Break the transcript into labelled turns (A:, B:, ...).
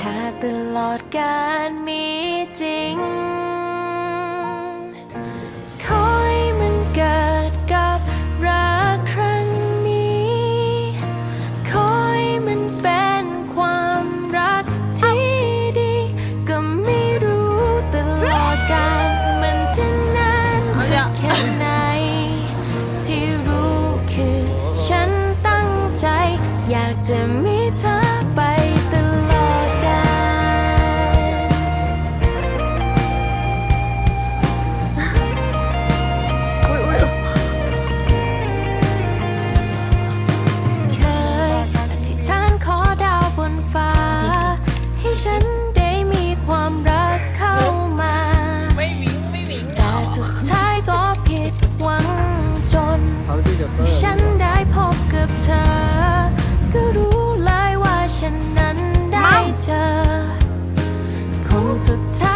A: ถ้าตลอดการมีจริงขอให้มันเกิดกับรักครั้งนี้ขอให้มันเป็นความรักที่ดี ก็ไม่รู้ตลอดการมันจะนานสักแค่ไหน ที่รู้คือฉันตั้งใจ อยากจะมีเธอไป ฉันได้พบกับเธอ ก็รู้เลยว่าฉันนั้นได้เจอคนสุดท้าย